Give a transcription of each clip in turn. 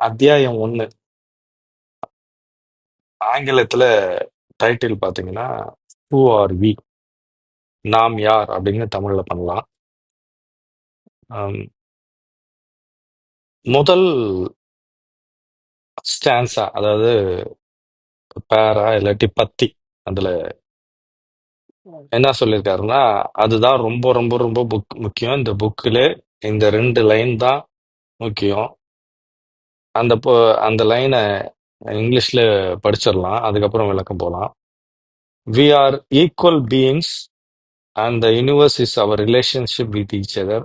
அத்தியாயம் ஒன்று ஆங்கிலத்துல டைட்டில் பார்த்தீங்கன்னா ஹூ ஆர் வி நாம் யார்? அப்படின்னு தமிழ்ல பண்ணலாம். முதல் ஸ்டான்ஸா அதாவது பேரா இல்லாட்டி பத்தி அதுல என்ன சொல்லியிருக்காருன்னா அதுதான் ரொம்ப ரொம்ப ரொம்ப புக் முக்கியம். இந்த புக்கில் இந்த ரெண்டு லைன் தான் முக்கியம். அந்த பொ- அந்த லைனை இங்கிலீஷ்ல படிச்சிடலாம் அதுக்கப்புறம் விளக்கம் போகலாம் we are equal beings and the universe is our relationship with each other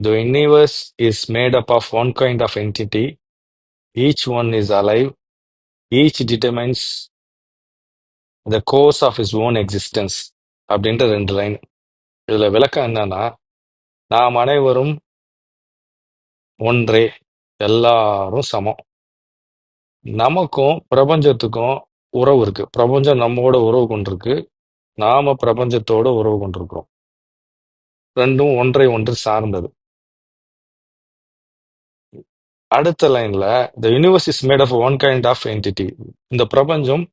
the universe is made up of one kind of entity each one is alive each determines the course of is own existence அப்படின்ற ரெண்டு line இதில் விளக்கம் என்னன்னா நாம் அனைவரும் ஒன்றே. எல்லாரும் சமம். நமக்கும் பிரபஞ்சத்துக்கும் உறவு இருக்கு. பிரபஞ்சம் நம்மோட உறவு கொண்டிருக்கு. நாம பிரபஞ்சத்தோட உறவு கொண்டிருக்கிறோம். ரெண்டும் ஒன்றை ஒன்று சார்ந்தது. அடுத்த லைன்ல the universe is made of one kind of entity இந்த பிரபஞ்சம்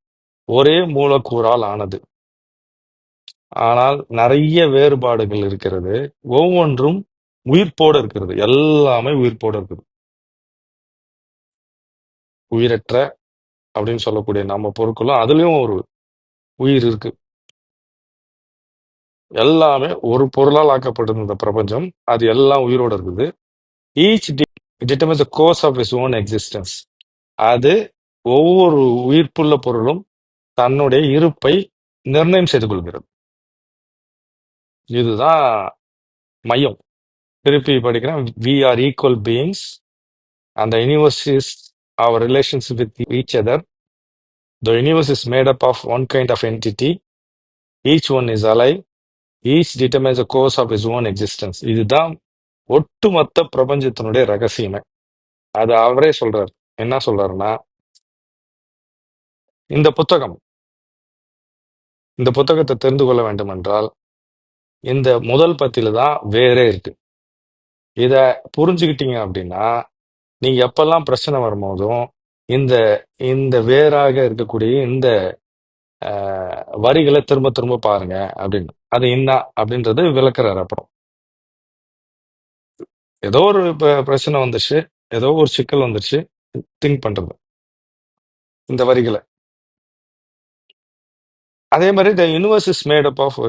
ஒரே மூலக்கூறால் ஆனது. ஆனால் நிறைய வேறுபாடுகள் இருக்கிறது. ஒவ்வொன்றும் உயிர்ப்போட இருக்கிறது. எல்லாமே உயிர்ப்போட இருக்குது. உயிரற்ற அப்படின்னு சொல்லக்கூடிய நம்ம பொருட்களும் அதுலேயும் ஒரு உயிர் இருக்கு. எல்லாமே ஒரு பொருளால் ஆக்கப்பட்டது இந்த பிரபஞ்சம். அது எல்லாம் உயிரோட இருக்குது. Each determines the course of is own existence அது ஒவ்வொரு உயிர்ப்புள்ள பொருளும் தன்னுடைய இருப்பை நிர்ணயம் செய்து கொள்கிறது. இதுதான் மையம். திருப்பி படிக்கிறேன் வி ஆர் ஈக்குவல் பீயிங்ஸ் அந்த universe is our relationship with each other the universe is made up of one kind of entity Each one is alive. Each determines the course of is own existence இதுதான் ஒட்டுமொத்த பிரபஞ்சத்தினுடைய ரகசியமே. அது அவரே சொல்றாரு. என்ன சொல்றாருன்னா இந்த புத்தகம் இந்த புத்தகத்தை தெரிந்து கொள்ள வேண்டும் என்றால் இந்த முதல் பத்தியில தான் வேறே இருக்கு. இத புரிஞ்சுக்கிட்டீங்க அப்படின்னா நீங்க எப்பெல்லாம் பிரச்சனை வரும்போதும் இந்த இந்த வேறாக இருக்கக்கூடிய இந்த அஹ், வரிகளை திரும்ப திரும்ப பாருங்க அப்படின்னு. அது என்ன அப்படின்றது விளக்குறாரு அப்புறம். ஏதோ ஒரு ப- பிரச்சனை வந்துச்சு ஏதோ ஒரு சிக்கல் வந்துருச்சு. திங்க் பண்றது. இந்த வரிகளை. அதே மாதிரி the universe is made up of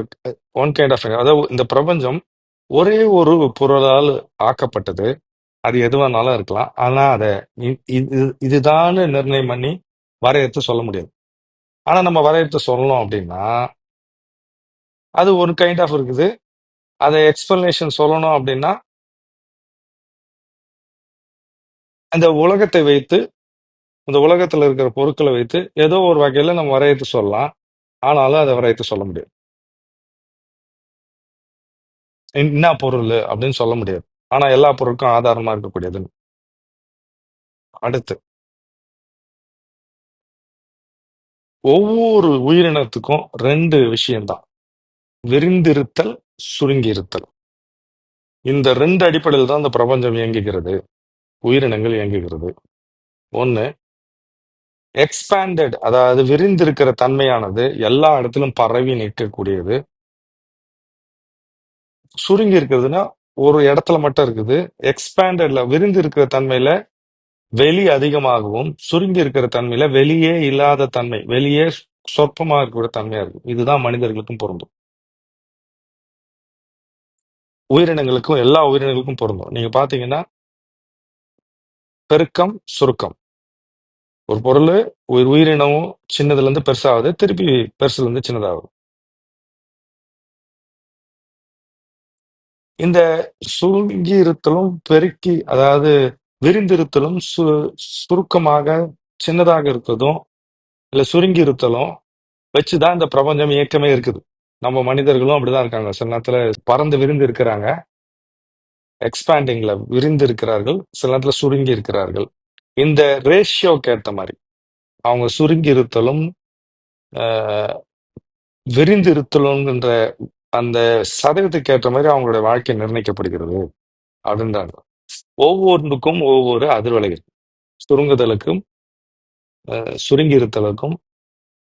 one kind of அதாவது இந்த பிரபஞ்சம் ஒரே ஒரு பொருளால் ஆக்கப்பட்டது. அது எதுவானாலும் இருக்கலாம். ஆனா அதை இ- இது இதுதான் நிர்ணயம் பண்ணி வரையறுத்து சொல்ல முடியாது. ஆனா நம்ம வரையறுத்து சொல்லணும் அப்படின்னா அது ஒரு கைண்ட் ஆஃப் இருக்குது. அதை எக்ஸ்பிளனேஷன் சொல்லணும் அப்படின்னா அந்த உலகத்தை வைத்து இந்த உலகத்துல இருக்கிற பொருட்களை வைத்து ஏதோ ஒரு வகையில நம்ம வரையறுத்து சொல்லலாம். ஆனாலும் அதை வரையறுத்து சொல்ல முடியாது. என்ன பொருள் அப்படின்னு சொல்ல முடியாது. ஆனா எல்லா பொருளுக்கும் ஆதாரமா இருக்கக்கூடியது. அடுத்து. ஒவ்வொரு உயிரினத்துக்கும் ரெண்டு விஷயம்தான். விரிந்திருத்தல் சுருங்கி இருத்தல் இந்த ரெண்டு அடிப்படையில் தான் இந்த பிரபஞ்சம் இயங்குகிறது. உயிரினங்கள் இயங்குகிறது. ஒன்னு எக்ஸ்பேண்டட் அதாவது விரிந்திருக்கிற தன்மையானது எல்லா இடத்திலும் பரவி நிற்கக்கூடியது. சுருங்கி இருக்கிறதுனா ஒரு இடத்துல மட்டும் இருக்குது. எக்ஸ்பேண்டட்ல விரிந்து இருக்கிற தன்மையில வெளி அதிகமாகவும் சுருங்கி இருக்கிற தன்மையில வெளியே இல்லாத தன்மை வெளியே சொற்பமாக இருக்கக்கூடிய தன்மையா இருக்கும். இதுதான் மனிதர்களுக்கும் பொருந்தும். உயிரினங்களுக்கும் எல்லா உயிரினங்களுக்கும் பொருந்தும். நீங்க பாத்தீங்கன்னா பெருக்கம் சுருக்கம். ஒரு பொருள் ஒரு உயிரினமும் சின்னதுல இருந்து பெருசாகுது திருப்பி பெருசுல இருந்து சின்னதாகுது இந்த சுருங்கி இருத்தலும் பெருக்கி அதாவது விரிந்திருத்தலும் சு சுருக்கமாக சின்னதாக இருக்கிறதும் இல்லை சுருங்கி இருத்தலும் வச்சுதான் இந்த பிரபஞ்சம் இயக்கமே இருக்குது. நம்ம மனிதர்களும் அப்படிதான் இருக்காங்க. சில நேரத்துல பறந்து விரிந்து இருக்கிறாங்க எக்ஸ்பேண்டிங்ல விரிந்து இருக்கிறார்கள் சில நேரத்துல சுருங்கி இருக்கிறார்கள் இந்த ரேஷியோக்கு ஏற்ற மாதிரி அவங்க சுருங்கி இருத்தலும் ஆஹ், விரிந்து இருத்தலும்ன்ற அந்த சதவீதத்துக்கு ஏற்ற மாதிரி அவங்களுடைய வாழ்க்கை நிர்ணயிக்கப்படுகிறது. அப்படின்றாங்க ஒவ்வொன்றுக்கும் ஒவ்வொரு அதிர்வலை இருக்கு சுருங்குதலுக்கும் அஹ், சுருங்கி இருத்தலுக்கும்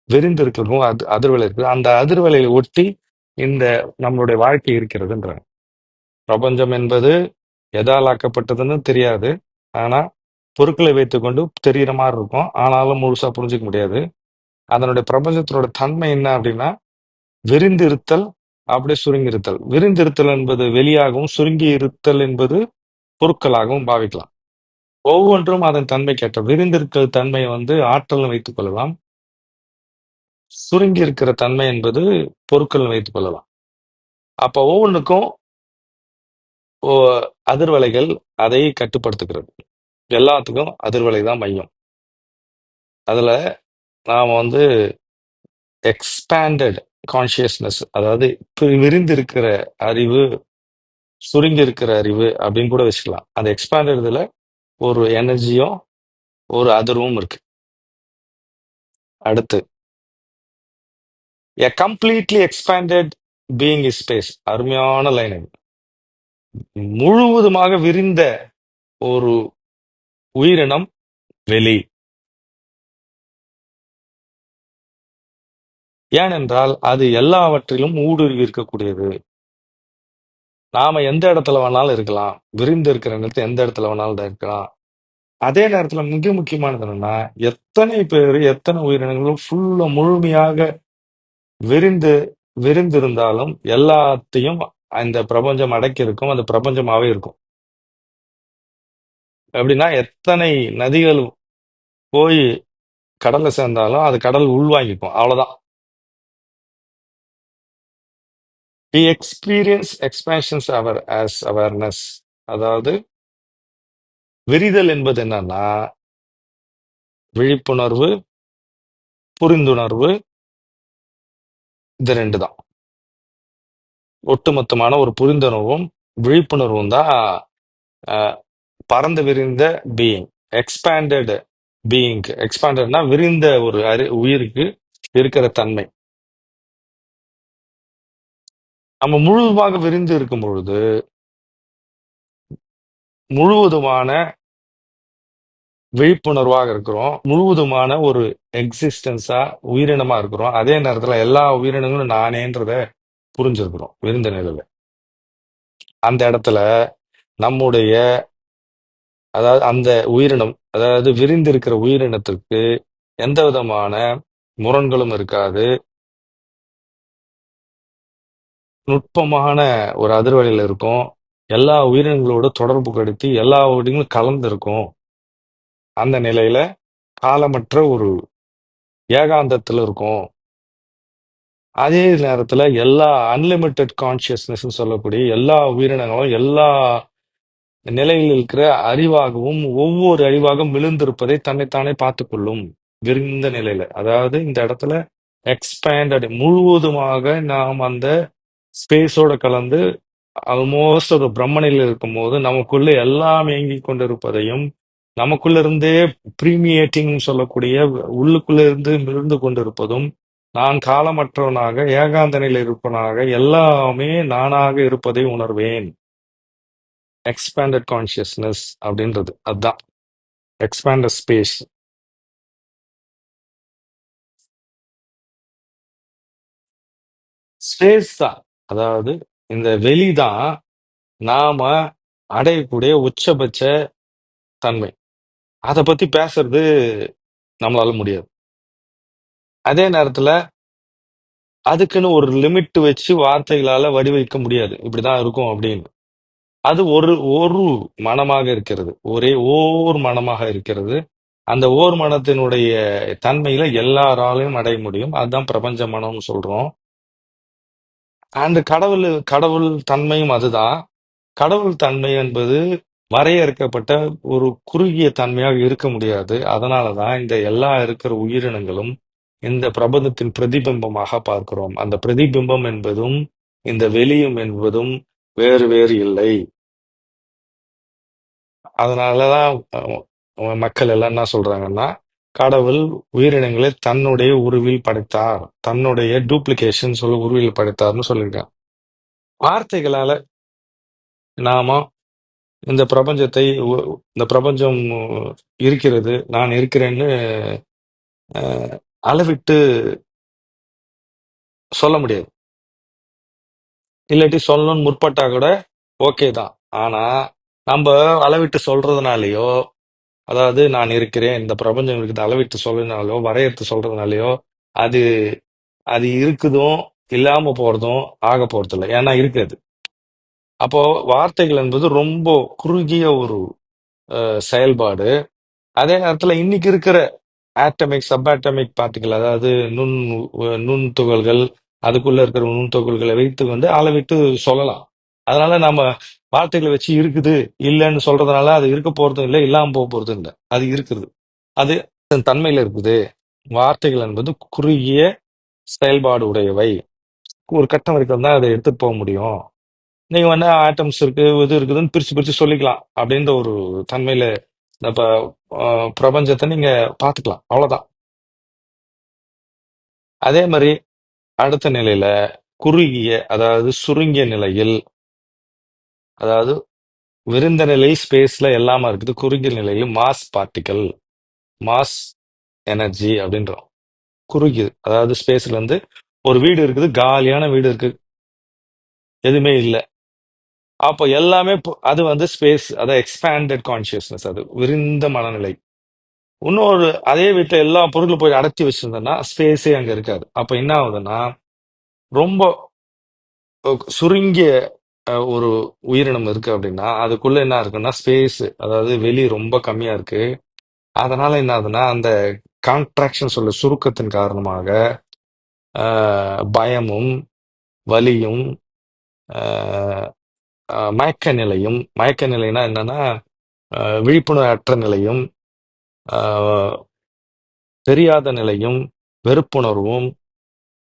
விரிந்திருக்கிறதுக்கும் அது அதிர்வலை இருக்குது. அந்த அதிர்வலையை ஒட்டி இந்த நம்மளுடைய வாழ்க்கை இருக்கிறதுன்றாங்க. பிரபஞ்சம் என்பது எதால் ஆக்கப்பட்டதுன்னு தெரியாது. ஆனா பொருட்களை வைத்துக்கொண்டு தெரிகிற மாதிரி இருக்கும். ஆனாலும் முழுசா புரிஞ்சுக்க முடியாது. அதனுடைய பிரபஞ்சத்தினோட தன்மை என்ன அப்படின்னா விரிந்திருத்தல் அப்படியே சுருங்கி இருத்தல் என்பது வெளியாகவும் சுருங்கி இருத்தல் என்பது பொருட்களாகவும் பாவிக்கலாம். ஒவ்வொன்றும் அதன் தன்மை கேட்ட விரிந்திருக்கல் தன்மை வந்து ஆற்றல் வைத்துக் கொள்ளலாம். சுருங்கி இருக்கிற தன்மை என்பது பொருட்கள் வைத்துக் கொள்ளலாம். அப்ப ஒவ்வொன்றுக்கும் ஓ- அதிர்வலைகள் அதை கட்டுப்படுத்துகிறது. எல்லாத்துக்கும் அதிர்வலை தான் மையம். அதுல நாம் வந்து எக்ஸ்பேண்டட் கான்சியஸ்னஸ் அதாவது பி- விரிந்திருக்கிற அறிவு சுருங்கி இருக்கிற அறிவு அப்படின்னு கூட வச்சுக்கலாம். அந்த எக்ஸ்பேண்டட் இதுல ஒரு எனர்ஜியும் ஒரு அதர்வும் இருக்கு. அடுத்து a completely expanded being is space அருமையான லைன் இது முழுவதுமாக விரிந்த ஒரு உயிரினம் வெளி. ஏனென்றால் அது எல்லாவற்றிலும் ஊடுருவி இருக்கக்கூடியது. நாம எந்த இடத்துல வேணாலும் இருக்கலாம். விரிந்து இருக்கிற இடத்துல எந்த இடத்துல வேணாலும் இருக்கலாம். அதே நேரத்துல மிக முக்கியமானது என்னன்னா எத்தனை பேர் எத்தனை உயிரினங்களும் ஃபுல்லா முழுமையாக விரிந்து விரிந்திருந்தாலும் எல்லாத்தையும் அந்த பிரபஞ்சம் அடக்கி இருக்கும். அந்த பிரபஞ்சமாவே இருக்கும். எப்படின்னா எத்தனை நதிகள் போய் கடல்ல சேர்ந்தாலும் அது கடல் உள்வாங்கிக்கும். அவ்வளவுதான். We experience expansions our as awareness அதாவது விரிதல் என்பது என்னன்னா விழிப்புணர்வு புரிந்துணர்வு இது ரெண்டு தான் ஒட்டுமொத்தமான ஒரு புரிந்துணர்வும் விழிப்புணர்வும் தான் அஹ், பறந்து விரிந்த பீயிங் எக்ஸ்பேண்டட் பீயிங்க்கு எக்ஸ்பேண்டட்னா விரிந்த ஒரு அறி உயிருக்கு இருக்கிற தன்மை. நம்ம முழுவதுமாக விரிந்து இருக்கும் பொழுது முழுவதுமான விழிப்புணர்வாக இருக்கிறோம் முழுவதுமான ஒரு எக்ஸிஸ்டன்ஸா உயிரினமா இருக்கிறோம். அதே நேரத்துல எல்லா உயிரினங்களும் நானேன்றத புரிஞ்சிருக்கிறோம் விருந்த நிலையில. அந்த இடத்துல நம்முடைய அதாவது அந்த உயிரினம் அதாவது விரிந்திருக்கிற உயிரினத்திற்கு எந்த விதமான முரண்களும் இருக்காது. நுட்பமான ஒரு அதிர்வலையில் இருக்கும். எல்லா உயிரினங்களோட தொடர்பு கடுத்தி எல்லா உயிரினங்களும் கலந்துருக்கும். அந்த நிலையில காலமற்ற ஒரு ஏகாந்தத்தில் இருக்கும். அதே நேரத்தில் எல்லா அன்லிமிட்டெட் கான்சியஸ்னஸ் சொல்லக்கூடிய எல்லா உயிரினங்களும் எல்லா நிலையில் இருக்கிற அறிவாகவும் ஒவ்வொரு அறிவாகவும் விழுந்திருப்பதை தன்னைத்தானே பார்த்துக்கொள்ளும். விரிந்த நிலையில. அதாவது இந்த இடத்துல எக்ஸ்பேண்டட் முழுவதுமாக நாம் அந்த ஸ்பேஸோட கலந்து ஆல்மோஸ்ட் ஒரு பிரம்மனில் இருக்கும்போது நமக்குள்ள எல்லாம் இயங்கி கொண்டிருப்பதையும் நமக்குள்ள இருந்தே ப்ரீமியேட்டிங் சொல்லக்கூடிய உள்ளுக்குள்ள இருந்து மிருந்து கொண்டிருப்பதும் நான் காலமற்றவனாக ஏகாந்தனில் இருப்பனாக இருப்பவனாக எல்லாமே நானாக இருப்பதை உணர்வேன். எக்ஸ்பேண்டட் கான்சியஸ்னஸ் அப்படின்றது. அதுதான் எக்ஸ்பேண்டட் ஸ்பேஸ் ஸ்பேஸ் தான். அதாவது இந்த வெளிதான் நாம அடையக்கூடிய உச்சபட்ச தன்மை. அதை பத்தி பேசுறது நம்மளால முடியாது. அதே நேரத்துல அதுக்குன்னு ஒரு லிமிட் வச்சு வார்த்தைகளால வடிவமைக்க முடியாது. இப்படிதான் இருக்கும் அப்படின்னு. அது ஒரு ஒரு மனமாக இருக்கிறது. ஒரே ஓர் மனமாக இருக்கிறது. அந்த ஓர் மனத்தினுடைய தன்மையில எல்லாராலையும் அடைய முடியும். அதுதான் பிரபஞ்ச மனம்னு சொல்றோம். அண்ட் கடவுள் கடவுள் தன்மையும் அதுதான். கடவுள் தன்மை என்பது வரையறுக்கப்பட்ட ஒரு குறுகிய தன்மையாக இருக்க முடியாது. அதனாலதான் இந்த எல்லா இருக்கிற உயிரினங்களும் இந்த பிரபஞ்சத்தின் பிரதிபிம்பமாக பார்க்கிறோம். அந்த பிரதிபிம்பம் என்பதும் இந்த வெளியும் என்பதும் வேறு வேறு இல்லை. அதனாலதான் மக்கள் எல்லாம் என்ன சொல்றாங்கன்னா கடவுள் உயிரினங்களை தன்னுடைய உருவில் படைத்தார். தன்னுடைய டூப்ளிகேஷன் சொல்ல உருவில் படைத்தார்னு சொல்லியிருக்கான். வார்த்தைகளால நாம இந்த பிரபஞ்சத்தை உ- இந்த பிரபஞ்சம் இருக்கிறது நான் இருக்கிறேன்னு அஹ், அளவிட்டு சொல்ல முடியாது. இல்லாட்டி சொல்லணும்னு முற்பட்டா கூட ஓகே தான். ஆனா நம்ம அளவிட்டு சொல்றதுனாலயோ அதாவது நான் இருக்கிறேன் இந்த பிரபஞ்சம் இருக்குது அளவிட்டு சொல்றதுனாலயோ வரையறுத்து சொல்றதுனாலயோ அது அது இருக்குதும் இல்லாம போறதும் ஆக போறது இல்லை ஏன்னா இருக்காது அப்போ வார்த்தைகள் என்பது ரொம்ப குறுகிய ஒரு அஹ், செயல்பாடு. அதே நேரத்துல இன்னைக்கு இருக்கிற ஆட்டமிக் சப்பாட்டமிக் பார்ட்டிகள் அதாவது நுண் நுண் துகள்கள் அதுக்குள்ள இருக்கிற நுண் துகள்களை வைத்து வந்து அளவிட்டு சொல்லலாம். அதனால நம்ம வார்த்தைகளை வச்சு இருக்குது இல்லைன்னு சொல்றதுனால அது இருக்க போறதும் இல்லை இல்லாம போக போறதும் இல்லை. அது இருக்குது. அது தன் தன்மையில இருக்குது. வார்த்தைகள் என்பது குறுகிய செயல்பாடு உடையவை. ஒரு கட்டம் வரைக்கும் தான் அதை எடுத்துட்டு போக முடியும். நீங்க வந்து ஆட்டம்ஸ் இருக்கு இது இருக்குதுன்னு பிரிச்சு பிரிச்சு சொல்லிக்கலாம் அப்படின்ற ஒரு தன்மையில இப்ப அஹ், பிரபஞ்சத்தை நீங்க பாத்துக்கலாம் அவ்வளவுதான். அதே மாதிரி அடுத்த நிலையில குறுகிய அதாவது சுருங்கிய நிலையில் அதாவது விருந்த நிலை ஸ்பேஸ்ல எல்லாமே இருக்குது குறுகிய நிலையில் மாஸ் பார்ட்டிக்கல் மாஸ் எனர்ஜி அப்படின்றோம். குறுகியது. அதாவது ஸ்பேஸ்ல இருந்து ஒரு வீடு இருக்குது காலியான வீடு இருக்கு. எதுவுமே இல்லை. அப்போ எல்லாமே பு- அது வந்து ஸ்பேஸ் அதாவது எக்ஸ்பேண்டட் கான்சியஸ்னஸ் அது விரிந்த மனநிலை. இன்னொரு அதே வீட்டில் எல்லா பொருளும் போய் அடைச்சி வச்சிருந்தோம்னா ஸ்பேஸே அங்கே இருக்காது. அப்போ என்ன ஆகுதுன்னா ரொம்ப அஹ், சுருங்கிய அஹ், ஒரு உயிரினம் இருக்கு அப்படின்னா அதுக்குள்ள என்ன இருக்குன்னா ஸ்பேஸ் அதாவது வெளி ரொம்ப கம்மியா இருக்கு. அதனால என்ன ஆகுதுன்னா அந்த கான்ட்ராக்ஷன் சொல்ல சுருக்கத்தின் காரணமாக அஹ், பயமும் வலியும் அஹ், அஹ், மயக்க நிலையும் மயக்க நிலைனா என்னன்னா அஹ், விழிப்புணர்வு அற்ற நிலையும் அஹ், தெரியாத நிலையும் வெறுப்புணர்வும்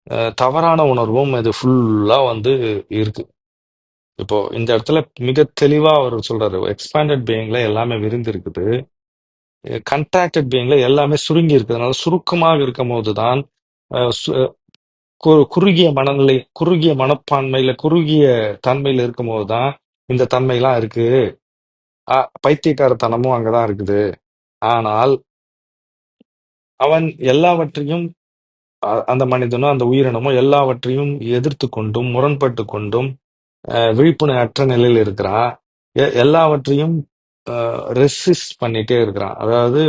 அஹ், தவறான உணர்வும் இது ஃபுல்லா வந்து இருக்கு. இப்போ இந்த இடத்துல மிக தெளிவா அவர் சொல்றாரு எக்ஸ்பேண்டட் பீயிங்ல எல்லாமே விரிந்து இருக்குது. கண்ட்ராக்டட் பீயிங்ல எல்லாமே சுருங்கி இருக்கிறதுனால சுருக்கமாக இருக்கும் போதுதான் அஹ், சு- கு- குறுகிய மனநிலை குறுகிய மனப்பான்மையில குறுகிய தன்மையில இருக்கும் போதுதான் இந்த தன்மையெல்லாம் இருக்கு. அஹ், பைத்தியக்காரத்தனமும் அங்கதான் இருக்குது. ஆனால் அவன் எல்லாவற்றையும் அ- அந்த மனிதனும் அந்த உயிரினமும் எல்லாவற்றையும் எதிர்த்து கொண்டும் முரண்பட்டு கொண்டும் விழிப்புணர்வு அற்ற நிலையில் இருக்கிறான் எ- எல்லாவற்றையும் ரெசிஸ்ட் பண்ணிட்டே இருக்கிறான் அதாவது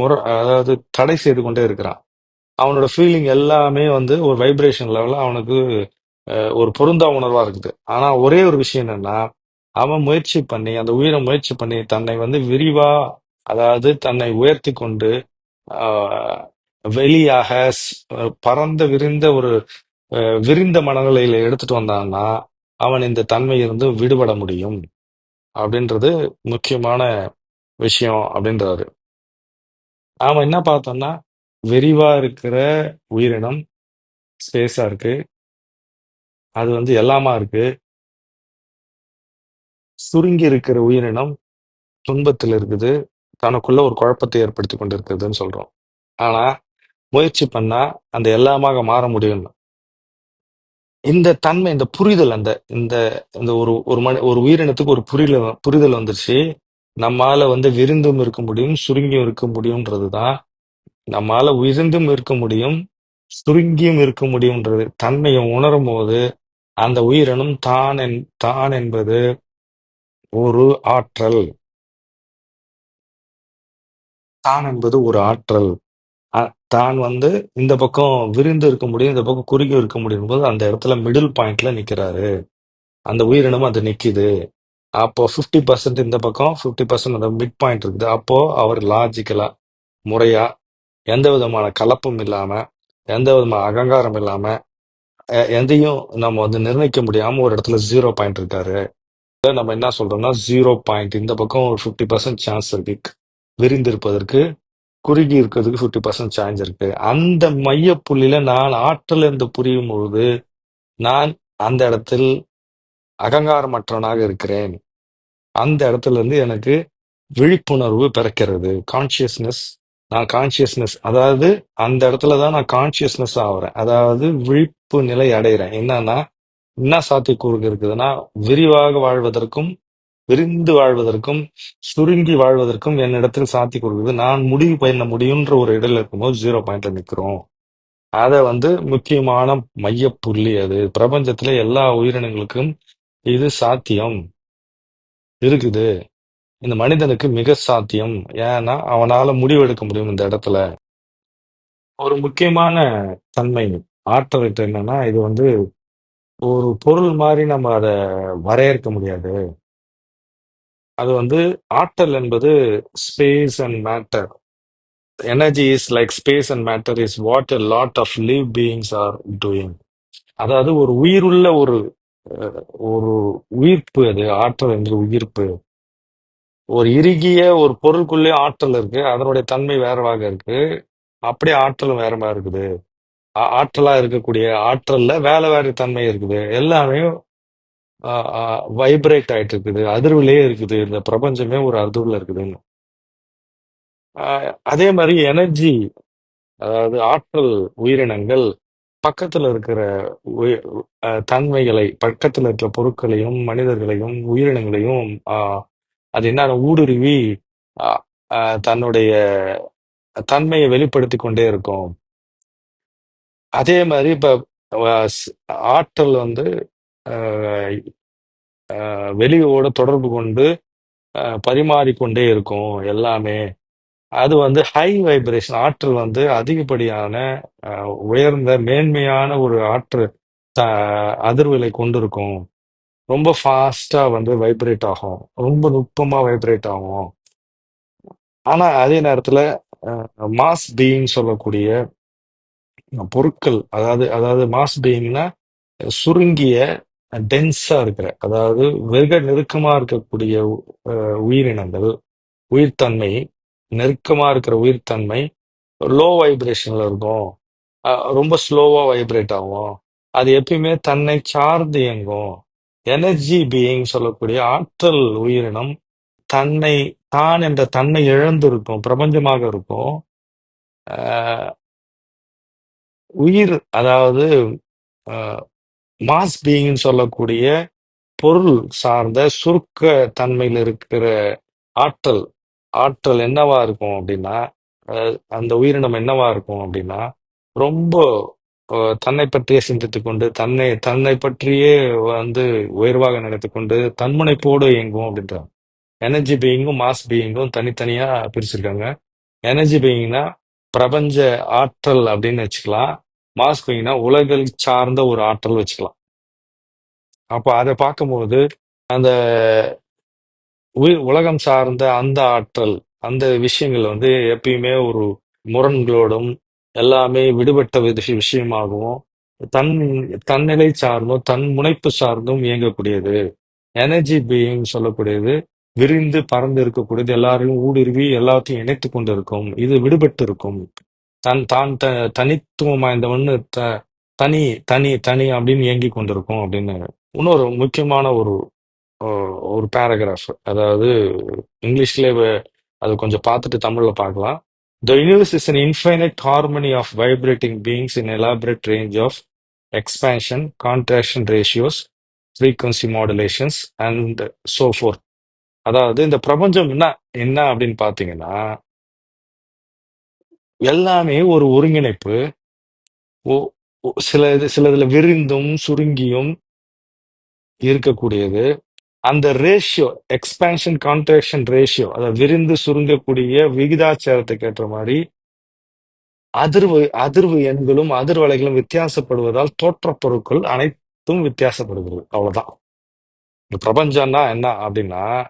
முற அதாவது தடை செய்து கொண்டே இருக்கிறான் அவனோட ஃபீலிங் எல்லாமே வந்து ஒரு வைப்ரேஷன் லெவலில் அவனுக்கு அஹ், ஒரு பொருந்தா உணர்வா இருக்குது. ஆனா ஒரே ஒரு விஷயம் என்னன்னா அவன் முயற்சி பண்ணி அந்த உயிரை முயற்சி பண்ணி தன்னை வந்து விரிவா அதாவது தன்னை உயர்த்தி கொண்டு ஆஹ், வெளியாக ஸ்- பரந்த விரிந்த ஒரு அஹ், விரிந்த மனநிலையில எடுத்துட்டு வந்தான்னா அவன் இந்த தன்மையிலிருந்து விடுபட முடியும் அப்படின்றது முக்கியமான விஷயம் அப்படின்றாரு. அவன் என்ன பார்த்தோம்னா விரிவா இருக்கிற உயிரினம் ஸ்பேஸா இருக்கு. அது வந்து எல்லாமா இருக்கு. சுருங்கி இருக்கிற உயிரினம் துன்பத்தில் இருக்குது. தனக்குள்ள ஒரு குழப்பத்தை ஏற்படுத்தி கொண்டு இருக்கிறதுன்னு சொல்றோம். ஆனா முயற்சி பண்ணா அந்த எல்லாமாக மாற முடியும் இந்த தன்மை இந்த புரிதல் அந்த இந்த இந்த ஒரு ஒரு மனி ஒரு உயிரினத்துக்கு ஒரு புரிதல் புரிதல் வந்துருச்சு. நம்மால வந்து விருந்தும் இருக்க முடியும் சுருங்கியும் இருக்க முடியும்ன்றது தான் நம்மால விருந்தும் இருக்க முடியும் சுருங்கியும் இருக்க முடியும்ன்றது தன்மையை உணரும் போது அந்த உயிரினம் தான் என் தான் என்பது ஒரு ஆற்றல். தான் என்பது ஒரு ஆற்றல். அ- தான் வந்து இந்த பக்கம் விரிந்து இருக்க முடியும் இந்த பக்கம் குறுகி இருக்க முடியும் போது அந்த இடத்துல மிடில் பாயிண்ட்ல நிக்கிறாரு. அந்த உயிரினம் அது நிக்குது. அப்போ 50% பர்சன்ட் இந்த பக்கம் 50% பர்சன்ட் அந்த மிட் பாயிண்ட் இருக்குது. அப்போ அவர் லாஜிக்கலா முறையா எந்த விதமான கலப்பும் இல்லாம எந்த விதமான அகங்காரம் இல்லாம எ- எதையும் நம்ம வந்து நிர்ணயிக்க முடியாம ஒரு இடத்துல ஜீரோ பாயிண்ட் இருக்காரு. இதை நம்ம என்ன சொல்றோம்னா ஜீரோ பாயிண்ட் இந்த பக்கம் ஒரு 50% பர்சன்ட் சான்ஸ் இருக்கு. விரிந்திருப்பதற்கு குறுகி இருக்கிறதுக்கு 50% பர்சன்ட் சான்ஸ் இருக்கு. அந்த மைய புள்ளியில நான் ஆற்றல் என்று புரியும் பொழுது நான் அந்த இடத்தில் அகங்காரமற்றவனாக இருக்கிறேன். அந்த இடத்துல இருந்து எனக்கு விழிப்புணர்வு பிறக்கிறது. கான்சியஸ்னஸ் நான் கான்சியஸ்னஸ் அதாவது அந்த இடத்துல தான் நான் கான்சியஸ்னஸ் ஆகுறேன் அதாவது விழிப்பு நிலை அடைகிறேன் என்னன்னா என்ன சாத்தியக்கூறு இருக்குதுன்னா விரிவாக வாழ்வதற்கும் விரிந்து வாழ்வதற்கும் சுருங்கி வாழ்வதற்கும் என்னிடத்தில் சாத்தி கொடுக்குது நான் முடிவு பண்ண முடியுன்ற ஒரு இடத்துல இருக்கும்போது ஜீரோ பாயிண்ட்ல நிக்கிறோம். அதை வந்து முக்கியமான மையப்புள்ளி அது. பிரபஞ்சத்துல எல்லா உயிரினங்களுக்கும் இது சாத்தியம். இருக்குது. இந்த மனிதனுக்கு மிக சாத்தியம். ஏன்னா அவனால முடிவெடுக்க முடியும் இந்த இடத்துல. ஒரு முக்கியமான தன்மை ஆற்றல் என்னன்னா இது வந்து ஒரு பொருள் மாதிரி நம்ம அதை வரையறுக்க முடியாது. அது வந்து ஆற்றல் என்பது space and matter energy is like space and matter is what a lot of live beings are doing அதாவது ஒரு உயிருள்ள ஒரு அஹ், ஒரு உயிர்ப்பு அது ஆற்றல் என்று உயிர்ப்பு. ஒரு இறுகிய ஒரு பொருளுக்குள்ளே ஆற்றல் இருக்கு அதனுடைய தன்மை வேறவாக இருக்கு. அப்படியே ஆற்றலும் வேற மாதிரி இருக்குது. ஆ- ஆற்றலா இருக்கக்கூடிய ஆற்றல்ல வேலை வேறு தன்மை இருக்குது. எல்லாமே வைப்ரேட் ஆயிட்டு இருக்குது அதிர்வுலயே இருக்குது. இந்த பிரபஞ்சமே ஒரு அதிர்வுல இருக்குதுன்னு. ஆஹ் அதே மாதிரி எனர்ஜி அதாவது ஆற்றல் உயிரினங்கள் பக்கத்துல இருக்கிற உயி- தன்மைகளை பக்கத்துல இருக்கிற பொருட்களையும் மனிதர்களையும் உயிரினங்களையும் ஆஹ் அது என்ன ஊடுருவி ஆஹ் ஆஹ் தன்னுடைய தன்மையை வெளிப்படுத்தி கொண்டே இருக்கும். அதே மாதிரி இப்ப ஸ்- ஆற்றல் வந்து ஆஹ் வெளியோட தொடர்பு கொண்டு பரிமாறிக்கொண்டே இருக்கும் எல்லாமே. அது வந்து ஹை வைப்ரேஷன் ஆற்றல் வந்து அதிகப்படியான உயர்ந்த மேன்மையான ஒரு ஆற்று த- அதிர்வுகளை கொண்டிருக்கும். ரொம்ப ஃபாஸ்டா வந்து வைப்ரேட் ஆகும். ரொம்ப நுட்பமா வைப்ரேட் ஆகும். ஆனா அதே நேரத்துல மாஸ் பீயிங் சொல்லக்கூடிய பொருட்கள் அதாவது அதாவது மாஸ் பீயிங்னா சுருங்கிய டென்ஸா இருக்கிற அதாவது வெக நெருக்கமா இருக்கக்கூடிய உயிரினங்கள் உயிர்த்தன்மை நெருக்கமா இருக்கிற உயிர்த்தன்மை லோ வைப்ரேஷன்ல இருக்கும். ரொம்ப ஸ்லோவா வைப்ரேட் ஆகும். அது எப்பயுமே தன்னை சார்ந்து இயங்கும். எனர்ஜி பீயிங் சொல்லக்கூடிய ஆற்றல் உயிரினம் தன்னை தான் என்ற தன்னை இழந்திருக்கும் பிரபஞ்சமாக இருக்கும். உயிர் அதாவது மாஸ் பீயிங்னு சொல்லக்கூடிய பொருள் சார்ந்த சுருக்க தன்மையில் இருக்கிற ஆற்றல் ஆற்றல் என்னவா இருக்கும் அப்படின்னா அஹ், அந்த உயிரினம் என்னவா இருக்கும் அப்படின்னா ரொம்ப அஹ், தன்னை பற்றியே சிந்தித்து கொண்டு தன்னை தன்னை பற்றியே வந்து உயர்வாக நினைத்து கொண்டு தன்முனைப்போடு இயங்கும் அப்படின்றாங்க. எனர்ஜி பீயிங்கும் மாஸ் பீயிங்கும் தனித்தனியா பிரிச்சிருக்காங்க. எனர்ஜி பீயிங்னா பிரபஞ்ச ஆற்றல் அப்படின்னு வச்சுக்கலாம். மாஸ்க் வைங்கன்னா உலகில் சார்ந்த ஒரு ஆற்றல் வச்சுக்கலாம். அப்போ அதை பார்க்கும்போது அந்த உயிர் உலகம் சார்ந்த அந்த ஆற்றல் அந்த விஷயங்கள் வந்து எப்பயுமே ஒரு முரண்களோடும் எல்லாமே விடுபட்ட விஷ- விஷயமாகவும் தன் தன்னிலை சார்ந்தும் தன் முனைப்பு சார்ந்தும் இயங்கக்கூடியது. எனர்ஜி பீயிங் சொல்லக்கூடியது விரிந்து பறந்து இருக்கக்கூடியது எல்லாரையும் ஊடுருவி எல்லாத்தையும் இணைத்து கொண்டு இருக்கும் இது விடுபட்டு இருக்கும் தன் தான் த தனித்துவம் வாய்ந்தவன்னு த தனி தனி தனி அப்படின்னு இயங்கி கொண்டிருக்கும் அப்படின்னு. இன்னொரு முக்கியமான ஒரு அஹ், ஒரு பேராகிராஃப் அதாவது இங்கிலீஷ்ல அது கொஞ்சம் பார்த்துட்டு தமிழ்ல பார்க்கலாம். The universe is an infinite harmony of vibrating beings in elaborate range of expansion, contraction ratios, frequency modulations, and so forth. அதாவது இந்த பிரபஞ்சம் என்ன என்ன அப்படின்னு பார்த்தீங்கன்னா எல்லாமே ஒரு ஒருங்கிணைப்பு. ஒ- ஒ- சில இது சிலதுல விரிந்தும் சுருங்கியும் இருக்கக்கூடியது. அந்த ரேஷியோ எக்ஸ்பான்ஷன் கான்ட்ராக்ஷன் ரேஷியோ அதாவது விரிந்து சுருங்கக்கூடிய விகிதாச்சாரத்துக்கு ஏற்ற மாதிரி அதிர்வு அதிர்வு எண்களும் அதிர்வலைகளும் வித்தியாசப்படுவதால் தோற்றப் பொருட்கள் அனைத்தும் வித்தியாசப்படுகிறது. அவ்வளவுதான். இந்த பிரபஞ்சம்னா என்ன அப்படின்னா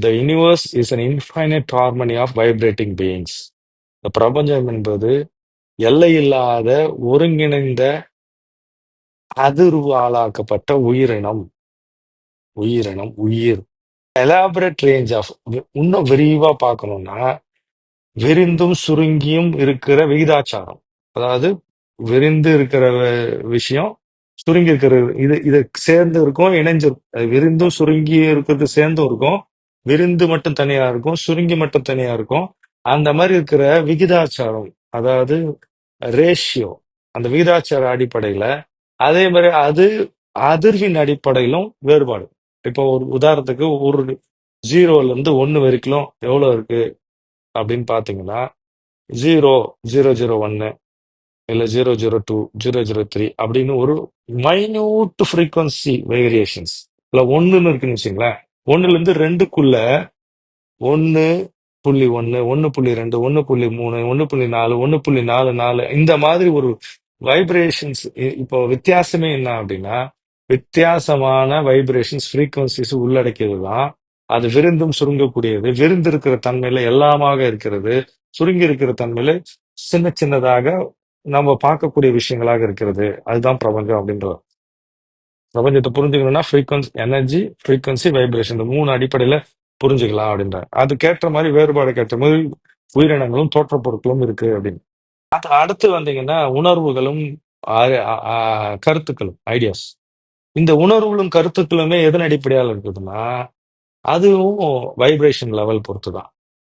the universe is an infinite harmony of vibrating beings இந்த பிரபஞ்சம் என்பது எல்லையில்லாத ஒருங்கிணைந்த அதிர்வு ஆளாக்கப்பட்ட உயிரினம். உயிரினம் உயிர். எலாபரேட் ரேஞ்ச் ஆஃப் இன்னும் விரிவா பார்க்கணும்னா விரிந்தும் சுருங்கியும் இருக்கிற விகிதாச்சாரம். அதாவது விரிந்து இருக்கிற விஷயம் சுருங்கி இருக்கிற இது இது சேர்ந்து இருக்கும் இணைஞ்சிருக்கும் அது விரிந்தும் சுருங்கி இருக்கிறது சேர்ந்தும் இருக்கும். விரிந்து மட்டும் தனியா இருக்கும் சுருங்கி மட்டும் தனியா இருக்கும். அந்த மாதிரி இருக்கிற விகிதாச்சாரம் அதாவது ரேஷியோ அந்த விகிதாச்சார அடிப்படையில அதே மாதிரி அது அதிர்வின் அடிப்படையிலும் வேறுபாடு. இப்போ ஒரு உதாரணத்துக்கு ஒரு ஜீரோல இருந்து ஒன்னு வரைக்கும் எவ்வளவு இருக்கு அப்படின்னு பாத்தீங்கன்னா ஜீரோ ஜீரோ ஜீரோ ஒன்னு இல்ல zero zero two zero zero three அப்படின்னு ஒரு மைன்யூட் ஃப்ரீக்வன்சி வேரியேஷன்ஸ் இல்ல ஒன்றுன்னு இருக்குன்னு வச்சுங்களேன் ஒன்றுலேருந்து இருந்து ரெண்டுக்குள்ள ஒன்னு புள்ளி ஒன்னு ஒன்னு புள்ளி ரெண்டு ஒன்னு புள்ளி மூணு ஒன்னு புள்ளி நாலு ஒன்னு புள்ளி நாலு நாலு. இந்த மாதிரி ஒரு வைப்ரேஷன்ஸ் இப்போ வித்தியாசமே என்ன அப்படின்னா வித்தியாசமான வைப்ரேஷன்ஸ் ஃப்ரீக்வன்சிஸ் உள்ளடக்கியது தான் அது விருந்தும் சுருங்கக்கூடியது. விருந்து இருக்கிற தன்மையில எல்லாமாக இருக்கிறது. சுருங்கி இருக்கிற தன்மையில சின்ன சின்னதாக நம்ம பார்க்கக்கூடிய விஷயங்களாக இருக்கிறது. அதுதான் பிரபஞ்சம் அப்படின்றது பிரபஞ்சத்தை புரிஞ்சுக்கணும்னா ஃப்ரீக்வன்சி எனர்ஜி ஃப்ரீக்வன்சி வைப்ரேஷன் இந்த மூணு அடிப்படையில புரிஞ்சுக்கலாம் அப்படின்றாங்க அதுக்கேற்ற மாதிரி வேறுபாடு ஏற்ற மாதிரி உயிரினங்களும் தோற்ற பொருட்களும் இருக்கு அப்படின்னு. அது அடுத்து வந்தீங்கன்னா உணர்வுகளும் ஆ- ஆ- ஆ- கருத்துக்களும் ஐடியாஸ் இந்த உணர்வுகளும் கருத்துக்களுமே எதன் அடிப்படையால் இருக்குதுன்னா அதுவும் வைப்ரேஷன் லெவல் பொறுத்து தான்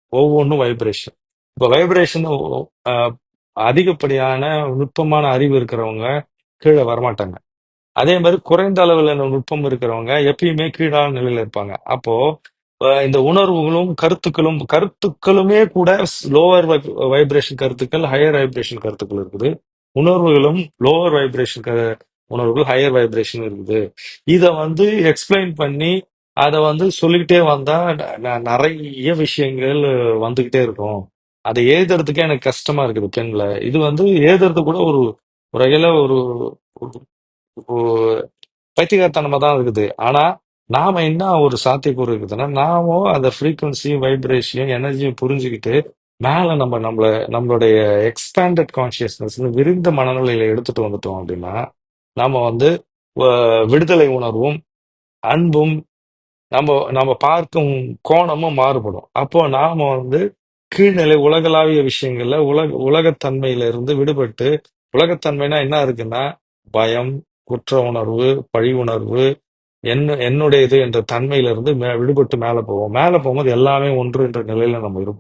ஒவ்வொன்றும் வைப்ரேஷன் இப்போ வைப்ரேஷன் அதிகப்படியான நுட்பமான அறிவு இருக்கிறவங்க கீழே வரமாட்டாங்க. அதே மாதிரி குறைந்த அளவில் நுட்பம் இருக்கிறவங்க எப்பயுமே கீழான நிலையில இருப்பாங்க. அப்போ இந்த உணர்வுகளும் கருத்துக்களும் கருத்துக்களுமே கூட லோவர் வைப்ரேஷன் கருத்துக்கள் ஹையர் வைப்ரேஷன் கருத்துக்கள் இருக்குது. உணர்வுகளும் லோவர் வைப்ரேஷன் உணர்வுகள் ஹையர் வைப்ரேஷன் இருக்குது. இதை வந்து எக்ஸ்பிளைன் பண்ணி அதை வந்து சொல்லிக்கிட்டே வந்தா ந- நிறைய விஷயங்கள் வந்துகிட்டே இருக்கும். அதை எழுதுறதுக்கே எனக்கு கஷ்டமா இருக்குது பெண்ல. இது வந்து எழுதுறது கூட ஒரு ஒரு வகையில ஒரு பைத்தியகாரத்தனமா தான் இருக்குது. ஆனா நாம என்ன ஒரு சாத்தியக்கூறு இருக்குதுன்னா நாமும் அந்த ஃப்ரீக்குவன்சியும் வைப்ரேஷனையும் எனர்ஜியும் புரிஞ்சுக்கிட்டு மேல நம்ம நம்மள நம்மளுடைய எக்ஸ்பேண்டட் கான்சியஸ்னஸ் விரிந்த மனநிலையில எடுத்துட்டு வந்துட்டோம் அப்படின்னா நாம வந்து அஹ், விடுதலை உணர்வும் அன்பும் நம்ம நம்ம பார்க்கும் கோணமும் மாறுபடும். அப்போ நாம வந்து கீழ்நிலை உலகளாவிய விஷயங்கள்ல உலக உலகத்தன்மையில இருந்து விடுபட்டு உலகத்தன்மைனா என்ன இருக்குன்னா பயம் குற்ற உணர்வு பழி உணர்வு என்ன என்னுடையது என்ற தன்மையிலிருந்து மே- விடுபட்டு மேல போவோம். மேல போகும்போது எல்லாமே ஒன்று என்ற நிலையில நம்ம இருப்போம்.